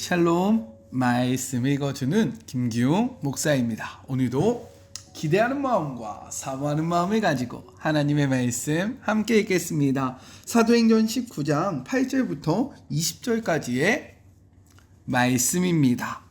샬롬 말씀 읽어주는 김기용 목사입니다. 오늘도 기대하는 마음과 사모하는 마음을 가지고 하나님의 말씀 함께 읽겠습니다. 사도행전 19장 8절부터 20절까지의 말씀입니다.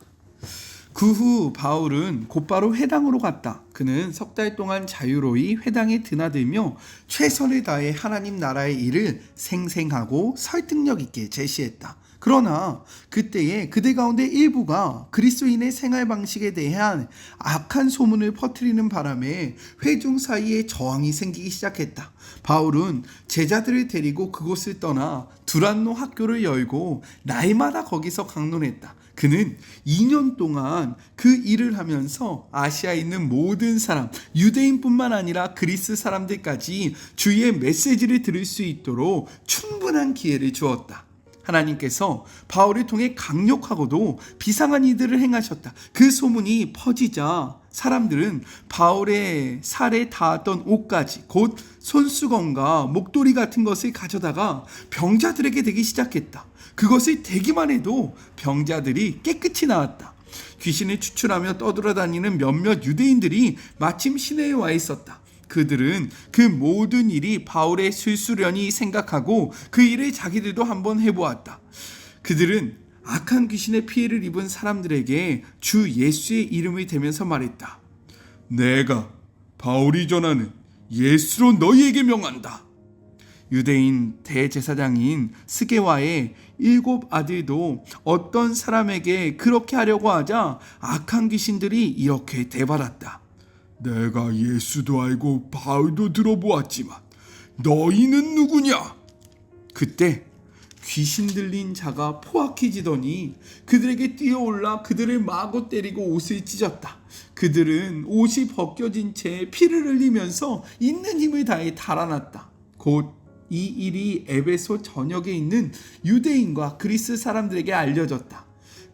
그 후 바울은 곧바로 회당으로 갔다. 그는 석 달 동안 자유로이 회당에 드나들며 최선을 다해 하나님 나라의 일을 생생하고 설득력 있게 제시했다. 그러나 그때에 그들 가운데 일부가 그리스도인의 생활 방식에 대한 악한 소문을 퍼뜨리는 바람에 회중 사이에 저항이 생기기 시작했다. 바울은 제자들을 데리고 그곳을 떠나 두란노 학교를 열고 날마다 거기서 강론했다. 그는 2년 동안 그 일을 하면서 아시아에 있는 모든 사람, 유대인뿐만 아니라 그리스 사람들까지 주의 메시지를 들을 수 있도록 충분한 기회를 주었다. 하나님께서 바울을 통해 강력하고도 비상한 이들을 행하셨다. 그 소문이 퍼지자 사람들은 바울의 살에 닿았던 옷까지 곧 손수건과 목도리 같은 것을 가져다가 병자들에게 대기 시작했다. 그것을 대기만 해도 병자들이 깨끗이 나왔다. 귀신을 추출하며 떠돌아다니는 몇몇 유대인들이 마침 시내에 와 있었다. 그들은 그 모든 일이 바울의 실수련이 생각하고 그 일을 자기들도 한번 해보았다. 그들은 악한 귀신의 피해를 입은 사람들에게 주 예수의 이름을 대면서 말했다. 내가 바울이 전하는 예수로 너희에게 명한다. 유대인 대제사장인 스게와의 일곱 아들도 어떤 사람에게 그렇게 하려고 하자 악한 귀신들이 이렇게 대받았다. 내가 예수도 알고 바울도 들어보았지만 너희는 누구냐? 그때 귀신 들린 자가 포악해지더니 그들에게 뛰어올라 그들을 마구 때리고 옷을 찢었다. 그들은 옷이 벗겨진 채 피를 흘리면서 있는 힘을 다해 달아났다. 곧 이 일이 에베소 전역에 있는 유대인과 그리스 사람들에게 알려졌다.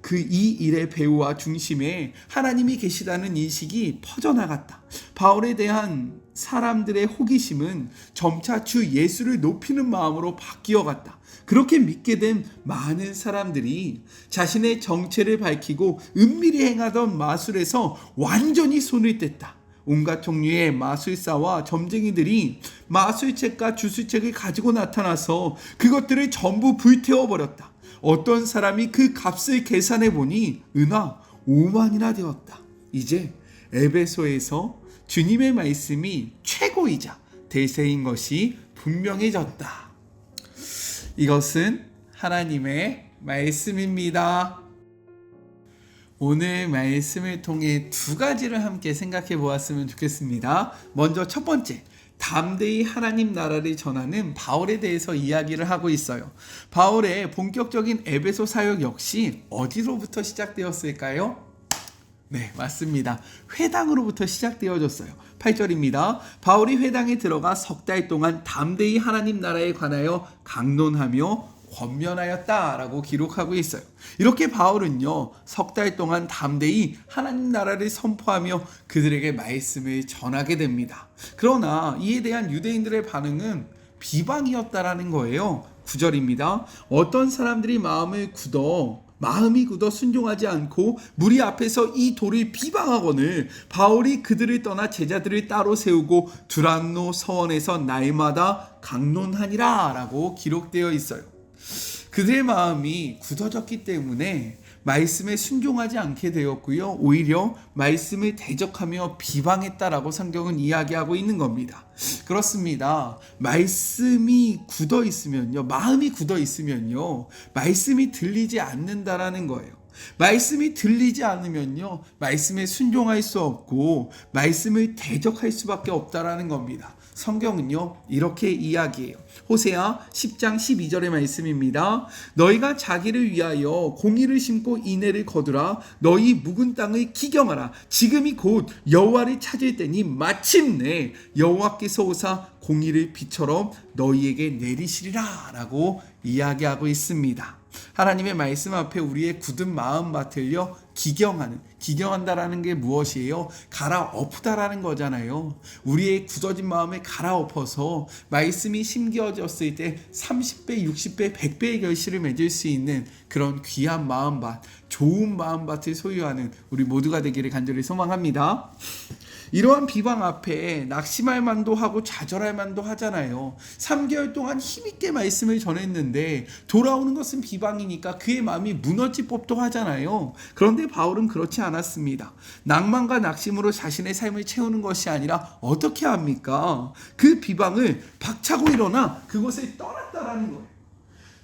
그 이 일의 배후와 중심에 하나님이 계시다는 인식이 퍼져나갔다. 바울에 대한 사람들의 호기심은 점차 주 예수를 높이는 마음으로 바뀌어 갔다. 그렇게 믿게 된 많은 사람들이 자신의 정체를 밝히고 은밀히 행하던 마술에서 완전히 손을 뗐다. 온갖 종류의 마술사와 점쟁이들이 마술책과 주술책을 가지고 나타나서 그것들을 전부 불태워 버렸다. 어떤 사람이 그 값을 계산해 보니 은하 5만이나 되었다. 이제 에베소에서 주님의 말씀이 최고이자 대세인 것이 분명해졌다. 이것은 하나님의 말씀입니다. 오늘 말씀을 통해 두 가지를 함께 생각해 보았으면 좋겠습니다. 먼저 첫 번째, 담대히 하나님 나라를 전하는 바울에 대해서 이야기를 하고 있어요. 바울의 본격적인 에베소 사역 역시 어디로부터 시작되었을까요? 네, 맞습니다. 회당으로부터 시작되어졌어요. 8절입니다. 바울이 회당에 들어가 석 달 동안 담대히 하나님 나라에 관하여 강론하며 권면하였다라고 기록하고 있어요. 이렇게 바울은요, 석 달 동안 담대히 하나님 나라를 선포하며 그들에게 말씀을 전하게 됩니다. 그러나 이에 대한 유대인들의 반응은 비방이었다라는 거예요. 9절입니다. 어떤 사람들이 마음을 굳어 마음이 굳어 순종하지 않고 무리 앞에서 이 돌을 비방하거늘 바울이 그들을 떠나 제자들을 따로 세우고 두란노 서원에서 날마다 강론하니라라고 기록되어 있어요. 그들의 마음이 굳어졌기 때문에 말씀에 순종하지 않게 되었고요. 오히려 말씀을 대적하며 비방했다라고 성경은 이야기하고 있는 겁니다. 그렇습니다. 말씀이 굳어 있으면요. 마음이 굳어 있으면요. 말씀이 들리지 않는다라는 거예요. 말씀이 들리지 않으면요. 말씀에 순종할 수 없고 말씀을 대적할 수밖에 없다라는 겁니다. 성경은요. 이렇게 이야기해요. 호세아 10장 12절의 말씀입니다. 너희가 자기를 위하여 공의를 심고 인애를 거두라. 너희 묵은 땅을 기경하라. 지금이 곧 여호와를 찾을 때니 마침내 여호와께서 오사 공의를 비처럼 너희에게 내리시리라라고 이야기하고 있습니다. 하나님의 말씀 앞에 우리의 굳은 마음 밭을요 기경하는 기경한다라는 게 무엇이에요? 갈아엎다라는 거잖아요. 우리의 굳어진 마음을 갈아엎어서 말씀이 심겨졌을 때 30배, 60배, 100배의 결실을 맺을 수 있는 그런 귀한 마음밭, 좋은 마음밭을 소유하는 우리 모두가 되기를 간절히 소망합니다. 이러한 비방 앞에 낙심할 만도 하고 좌절할 만도 하잖아요. 3개월 동안 힘있게 말씀을 전했는데 돌아오는 것은 비방이니까 그의 마음이 무너질 법도 하잖아요. 그런데 바울은 그렇지 않았습니다. 낭만과 낙심으로 자신의 삶을 채우는 것이 아니라 어떻게 합니까? 그 비방을 박차고 일어나 그곳을 떠났다라는 거예요.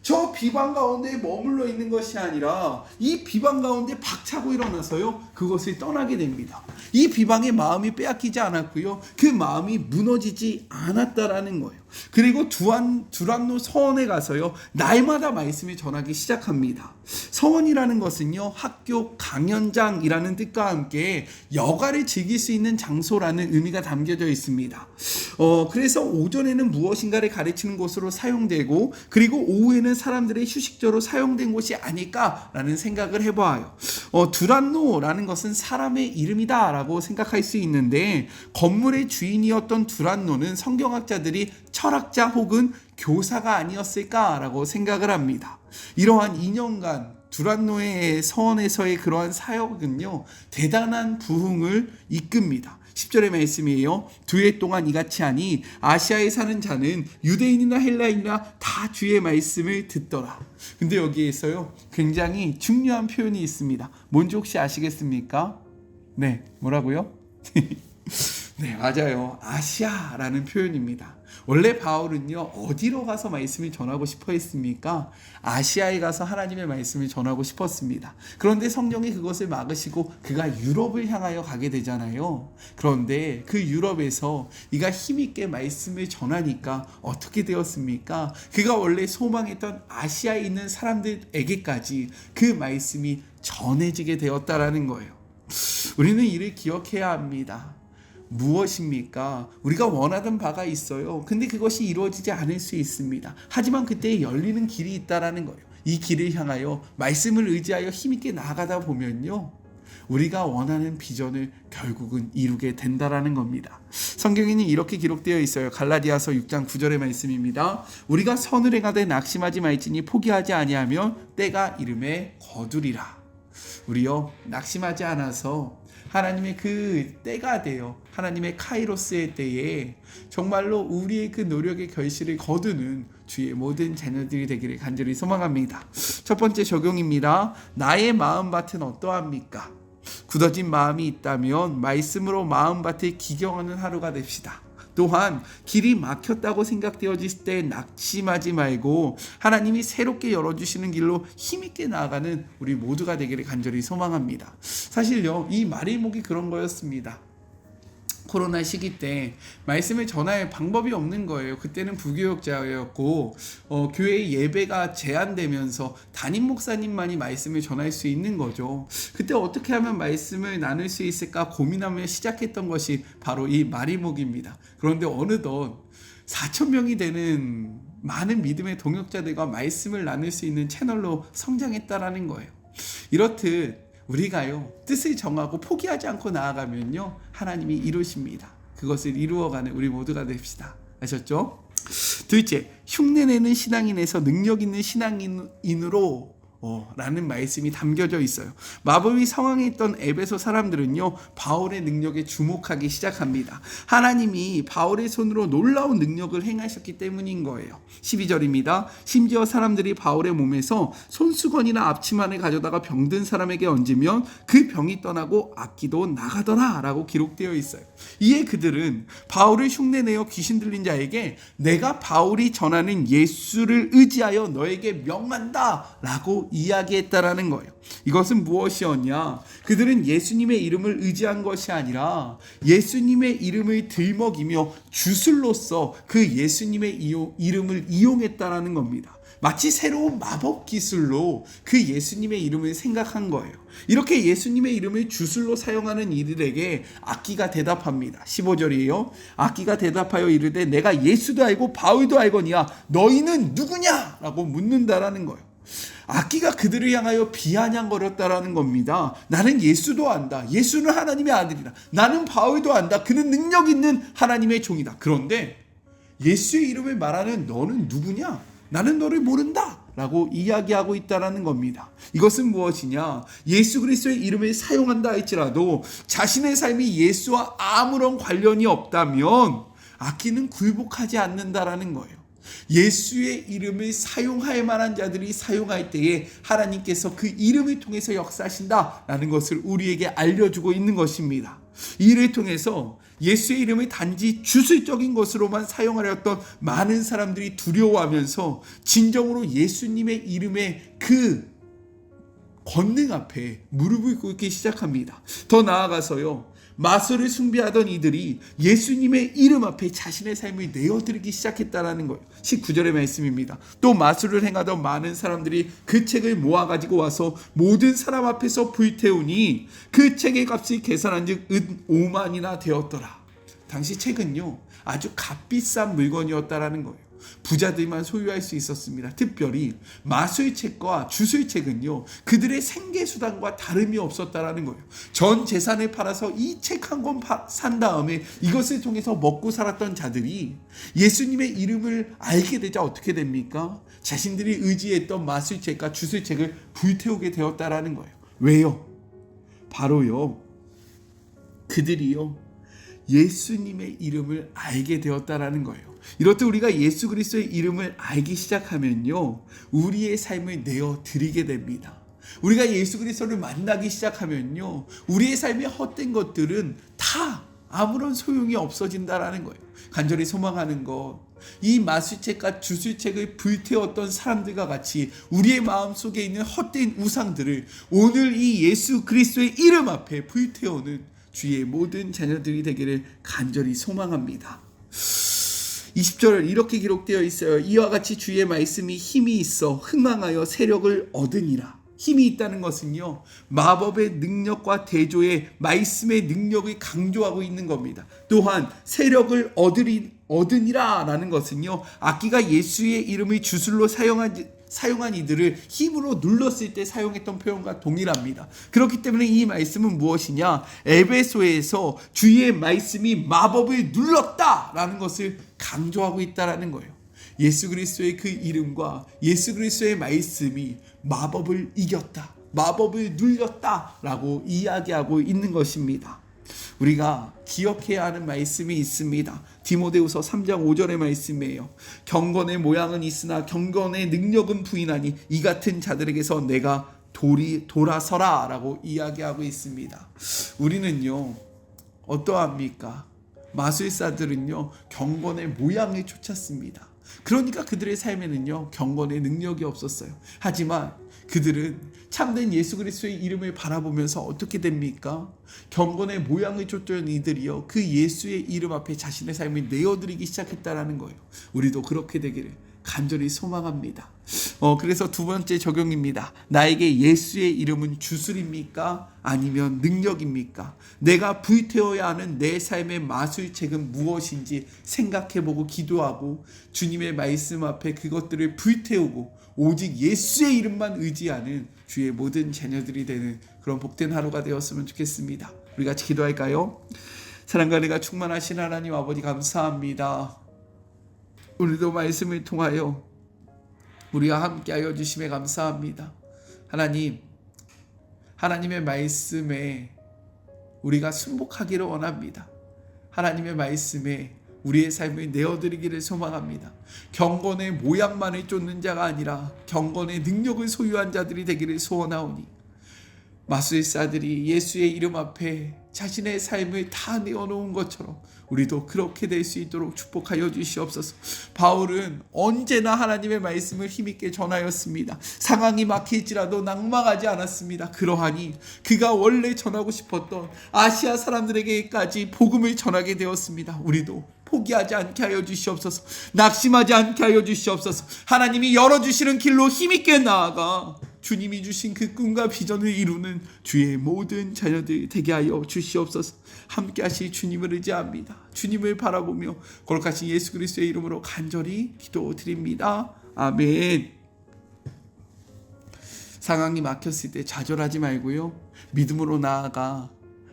저 비방 가운데 머물러 있는 것이 아니라 이 비방 가운데 박차고 일어나서요 그것을 떠나게 됩니다. 이 비방의 마음이 빼앗기지 않았고요 그 마음이 무너지지 않았다라는 거예요. 그리고 두안 두란노 서원에 가서요 날마다 말씀을 전하기 시작합니다. 서원이라는 것은요 학교 강연장이라는 뜻과 함께 여가를 즐길 수 있는 장소라는 의미가 담겨져 있습니다. 어 그래서 오전에는 무엇인가를 가르치는 곳으로 사용되고 그리고 오후에는 사람들의 휴식처로 사용된 곳이 아닐까라는 생각을 해봐요. 어 두란노라는 것은 사람의 이름이다라고 생각할 수 있는데 건물의 주인이었던 두란노는 성경학자들이 철학자 혹은 교사가 아니었을까라고 생각을 합니다. 이러한 2년간 두란노의 서원에서의 그러한 사역은요 대단한 부흥을 이끕니다. 10절의 말씀이에요. 두 해 동안 이같이 하니 아시아에 사는 자는 유대인이나 헬라인이나 다 주의 말씀을 듣더라. 근데 여기에서요 굉장히 중요한 표현이 있습니다. 뭔지 혹시 아시겠습니까? 네, 뭐라고요? 네, 맞아요. 아시아라는 표현입니다. 원래 바울은요, 어디로 가서 말씀을 전하고 싶어 했습니까? 아시아에 가서 하나님의 말씀을 전하고 싶었습니다. 그런데 성령이 그것을 막으시고 그가 유럽을 향하여 가게 되잖아요. 그런데 그 유럽에서 이가 힘있게 말씀을 전하니까 어떻게 되었습니까? 그가 원래 소망했던 아시아에 있는 사람들에게까지 그 말씀이 전해지게 되었다라는 거예요. 우리는 이를 기억해야 합니다. 무엇입니까? 우리가 원하던 바가 있어요. 근데 그것이 이루어지지 않을 수 있습니다. 하지만 그때 열리는 길이 있다라는 거예요. 이 길을 향하여 말씀을 의지하여 힘있게 나아가다 보면요. 우리가 원하는 비전을 결국은 이루게 된다라는 겁니다. 성경에는 이렇게 기록되어 있어요. 갈라디아서 6장 9절의 말씀입니다. 우리가 선을 행하되 낙심하지 말지니 포기하지 아니하면 때가 이름에 거두리라. 우리요 낙심하지 않아서 하나님의 그 때가 돼요. 하나님의 카이로스의 때에 정말로 우리의 그 노력의 결실을 거두는 주의 모든 자녀들이 되기를 간절히 소망합니다. 첫 번째 적용입니다. 나의 마음밭은 어떠합니까? 굳어진 마음이 있다면 말씀으로 마음밭을 기경하는 하루가 됩시다. 또한 길이 막혔다고 생각되어질 때 낙심하지 말고 하나님이 새롭게 열어주시는 길로 힘있게 나아가는 우리 모두가 되기를 간절히 소망합니다. 사실요, 이 마리목이 그런 거였습니다. 코로나 시기 때 말씀을 전할 방법이 없는 거예요. 그때는 부교역자였고 어, 교회 예배가 제한되면서 담임 목사님만이 말씀을 전할 수 있는 거죠. 그때 어떻게 하면 말씀을 나눌 수 있을까 고민하며 시작했던 것이 바로 이 마리목입니다. 그런데 어느덧 4천 명이 되는 많은 믿음의 동역자들과 말씀을 나눌 수 있는 채널로 성장했다라는 거예요. 이렇듯 우리가요 뜻을 정하고 포기하지 않고 나아가면요 하나님이 이루십니다. 그것을 이루어가는 우리 모두가 됩시다. 아셨죠? 둘째, 흉내내는 신앙인에서 능력 있는 신앙인으로 어, 라는 말씀이 담겨져 있어요. 마법이 상황에 있던 에베소 사람들은요, 바울의 능력에 주목하기 시작합니다. 하나님이 바울의 손으로 놀라운 능력을 행하셨기 때문인 거예요. 12절입니다. 심지어 사람들이 바울의 몸에서 손수건이나 앞치마를 가져다가 병든 사람에게 얹으면 그 병이 떠나고 악기도 나가더라 라고 기록되어 있어요. 이에 그들은 바울을 흉내내어 귀신 들린 자에게 내가 바울이 전하는 예수를 의지하여 너에게 명한다 라고 이야기했다라는 거예요. 이것은 무엇이었냐? 그들은 예수님의 이름을 의지한 것이 아니라 예수님의 이름을 들먹이며 주술로서 그 예수님의 이름을 이용했다라는 겁니다. 마치 새로운 마법 기술로 그 예수님의 이름을 생각한 거예요. 이렇게 예수님의 이름을 주술로 사용하는 이들에게 악기가 대답합니다. 15절이에요. 악기가 대답하여 이르되 내가 예수도 알고 바울도 알거니와 너희는 누구냐? 라고 묻는다라는 거예요. 악기가 그들을 향하여 비아냥거렸다라는 겁니다. 나는 예수도 안다. 예수는 하나님의 아들이다. 나는 바울도 안다. 그는 능력 있는 하나님의 종이다. 그런데 예수의 이름을 말하는 너는 누구냐? 나는 너를 모른다. 라고 이야기하고 있다라는 겁니다. 이것은 무엇이냐? 예수 그리스도의 이름을 사용한다 할지라도 자신의 삶이 예수와 아무런 관련이 없다면 악기는 굴복하지 않는다라는 거예요. 예수의 이름을 사용할 만한 자들이 사용할 때에 하나님께서 그 이름을 통해서 역사하신다라는 것을 우리에게 알려주고 있는 것입니다. 이를 통해서 예수의 이름을 단지 주술적인 것으로만 사용하려던 많은 사람들이 두려워하면서 진정으로 예수님의 이름의 그 권능 앞에 무릎을 꿇기 시작합니다. 더 나아가서요. 마술을 숭배하던 이들이 예수님의 이름 앞에 자신의 삶을 내어드리기 시작했다라는 거예요. 19절의 말씀입니다. 또 마술을 행하던 많은 사람들이 그 책을 모아 가지고 와서 모든 사람 앞에서 불태우니 그 책의 값이 계산한 즉 은 5만이나 되었더라. 당시 책은요 아주 값비싼 물건이었다라는 거예요. 부자들만 소유할 수 있었습니다. 특별히 마술책과 주술책은요, 그들의 생계수단과 다름이 없었다라는 거예요. 전 재산을 팔아서 이 책 한 권 산 다음에 이것을 통해서 먹고 살았던 자들이 예수님의 이름을 알게 되자 어떻게 됩니까? 자신들이 의지했던 마술책과 주술책을 불태우게 되었다라는 거예요. 왜요? 바로요, 그들이요, 예수님의 이름을 알게 되었다라는 거예요. 이렇듯 우리가 예수 그리스도의 이름을 알기 시작하면요. 우리의 삶을 내어 드리게 됩니다. 우리가 예수 그리스도를 만나기 시작하면요. 우리의 삶의 헛된 것들은 다 아무런 소용이 없어진다라는 거예요. 간절히 소망하는 것. 이 마술책과 주술책을 불태웠던 사람들과 같이 우리의 마음 속에 있는 헛된 우상들을 오늘 이 예수 그리스도의 이름 앞에 불태우는 주의 모든 자녀들이 되기를 간절히 소망합니다. 20절 이렇게 기록되어 있어요. 이와 같이 주의 말씀이 힘이 있어 흥망하여 세력을 얻으니라. 힘이 있다는 것은요, 마법의 능력과 대조의 말씀의 능력을 강조하고 있는 겁니다. 또한 세력을 얻으리, 얻으니라 라는 것은요, 악기가 예수의 이름을 주술로 사용하지, 사용한 이들을 힘으로 눌렀을 때 사용했던 표현과 동일합니다. 그렇기 때문에 이 말씀은 무엇이냐? 에베소에서 주의 말씀이 마법을 눌렀다라는 것을 강조하고 있다라는 거예요. 예수 그리스도의 그 이름과 예수 그리스도의 말씀이 마법을 이겼다. 마법을 눌렸다라고 이야기하고 있는 것입니다. 우리가 기억해야 하는 말씀이 있습니다. 디모데후서 3장 5절의 말씀이에요. 경건의 모양은 있으나 경건의 능력은 부인하니 이 같은 자들에게서 내가 돌이 돌아서라라고 이야기하고 있습니다. 우리는요 어떠합니까? 마술사들은요 경건의 모양을 쫓았습니다. 그러니까 그들의 삶에는요 경건의 능력이 없었어요. 하지만 그들은 참된 예수 그리스도의 이름을 바라보면서 어떻게 됩니까? 경건의 모양을 쫓던 이들이요 그 예수의 이름 앞에 자신의 삶을 내어드리기 시작했다라는 거예요. 우리도 그렇게 되기를 간절히 소망합니다. 어, 그래서 두 번째 적용입니다. 나에게 예수의 이름은 주술입니까? 아니면 능력입니까? 내가 불태워야 하는 내 삶의 마술책은 무엇인지 생각해보고 기도하고 주님의 말씀 앞에 그것들을 불태우고 오직 예수의 이름만 의지하는 주의 모든 자녀들이 되는 그런 복된 하루가 되었으면 좋겠습니다. 우리 같이 기도할까요? 사랑과 은혜가 충만하신 하나님 아버지 감사합니다. 오늘도 말씀을 통하여 우리와 함께하여 주심에 감사합니다. 하나님, 하나님의 말씀에 우리가 순복하기를 원합니다. 하나님의 말씀에 우리의 삶을 내어드리기를 소망합니다. 경건의 모양만을 쫓는 자가 아니라 경건의 능력을 소유한 자들이 되기를 소원하오니 마술사들이 예수의 이름 앞에 자신의 삶을 다 내어놓은 것처럼 우리도 그렇게 될 수 있도록 축복하여 주시옵소서. 바울은 언제나 하나님의 말씀을 힘있게 전하였습니다. 상황이 막힐지라도 낭망하지 않았습니다. 그러하니 그가 원래 전하고 싶었던 아시아 사람들에게까지 복음을 전하게 되었습니다. 우리도 포기하지 않게 하여 주시옵소서. 낙심하지 않게 하여 주시옵소서. 하나님이 열어주시는 길로 힘있게 나아가 주님이 주신 그 꿈과 비전을 이루는 주의 모든 자녀들 되게 하여 주시옵소서. 함께 하실 주님을 의지합니다. 주님을 바라보며 거룩하신 예수 그리스도의 이름으로 간절히 기도드립니다. 아멘. 상황이 막혔을 때 좌절하지 말고요. 믿음으로 나아가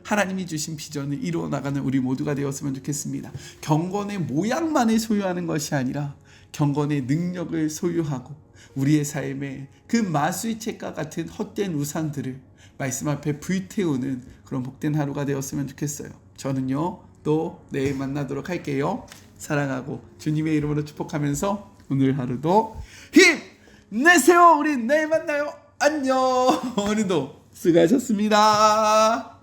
하나님이 주신 비전을 이루어 나가는 우리 모두가 되었으면 좋겠습니다. 경건의 모양만을 소유하는 것이 아니라 경건의 능력을 소유하고 우리의 삶에 그 마술책과 같은 헛된 우상들을 말씀 앞에 불태우는 그런 복된 하루가 되었으면 좋겠어요. 저는요 또 내일 만나도록 할게요. 사랑하고 주님의 이름으로 축복하면서 오늘 하루도 힘 내세요. 우리 내일 만나요. 안녕. 오늘도 수고하셨습니다.